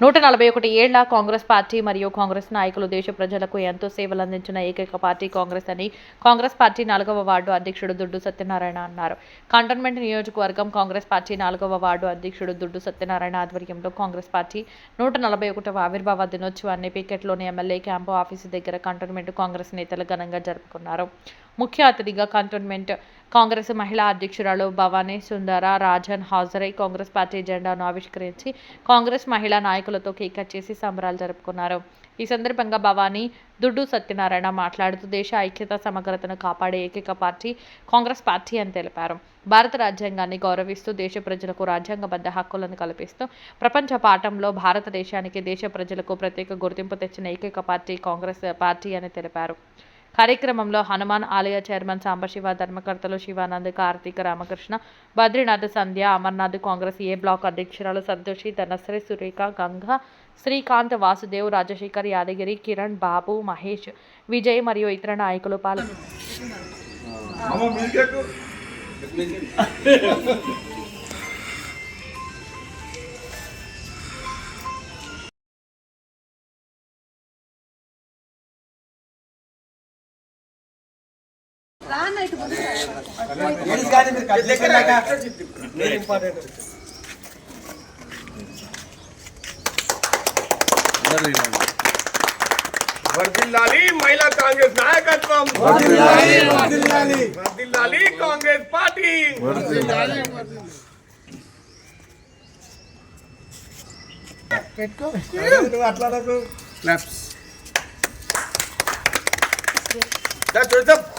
నూట నలభై ఒకటి ఏళ్ళ కాంగ్రెస్ పార్టీ మరియు కాంగ్రెస్ నాయకులు దేశ ప్రజలకు ఎంతో సేవలు అందించిన ఏకైక పార్టీ కాంగ్రెస్ అని కాంగ్రెస్ పార్టీ నాలుగవ వార్డు అధ్యక్షుడు దుడ్డు సత్యనారాయణ అన్నారు. కంటోన్మెంట్ నియోజకవర్గం కాంగ్రెస్ పార్టీ నాలుగవ వార్డు అధ్యక్షుడు దుడ్డు సత్యనారాయణ ఆధ్వర్యంలో కాంగ్రెస్ పార్టీ నూట నలభై ఒకటవ ఆవిర్భావ దినోత్సవాన్ని పికెట్లోని ఎమ్మెల్యే క్యాంపు ఆఫీసు దగ్గర కంటోన్మెంట్ కాంగ్రెస్ నేతలు ఘనంగా జరుపుకున్నారు. ముఖ్య అతిథిగా కంటోన్మెంట్. కాంగ్రెస్ మహిళా అధ్యక్షురాలు భవానీ సుందర రాజన్ హాజరై కాంగ్రెస్ పార్టీ జెండాను ఆవిష్కరించి కాంగ్రెస్ మహిళా నాయకులతో కేక్ కట్ చేసి సంబరాలు జరుపుకున్నారు. ఈ సందర్భంగా భవానీ దుడ్డు సత్యనారాయణ మాట్లాడుతూ దేశ ఐక్యత సమగ్రతను కాపాడే ఏకైక పార్టీ కాంగ్రెస్ పార్టీ అని తెలిపారు. భారత రాజ్యాంగాన్ని గౌరవిస్తూ దేశ ప్రజలకు రాజ్యాంగబద్ధ హక్కులను కల్పిస్తూ ప్రపంచ పాఠంలో భారతదేశానికి దేశ ప్రజలకు ప్రత్యేక గుర్తింపు తెచ్చిన ఏకైక పార్టీ కాంగ్రెస్ పార్టీ అని తెలిపారు. కార్యక్రమంలో హనుమాన్ ఆలయ చైర్మన్ సాంబశివ ధర్మకర్తలు శివానంద్ కార్తీక రామకృష్ణ బద్రీనాథ్ సంధ్య అమర్నాథ్ కాంగ్రెస్ ఏ బ్లాక్ అధ్యక్షురాలు సంతోషి ధనశ్రీ సురేఖ గంగ శ్రీకాంత్ వాసుదేవ్ రాజశేఖర్ యాదగిరి కిరణ్ బాబు మహేష్ విజయ్ మరియు ఇతర నాయకులు పాల్గొన్నారు మామ మీకెక్కు వర్ధిల్లాలి మహిళా కాంగ్రెస్ నాయకత్వం వర్ధిల్లాలి కాంగ్రెస్ పార్టీ క్లాప్స్ చూద్దాం మమ్మీ ఇట్లేస్ కదా ఓ కిరణ్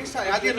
विषय आधी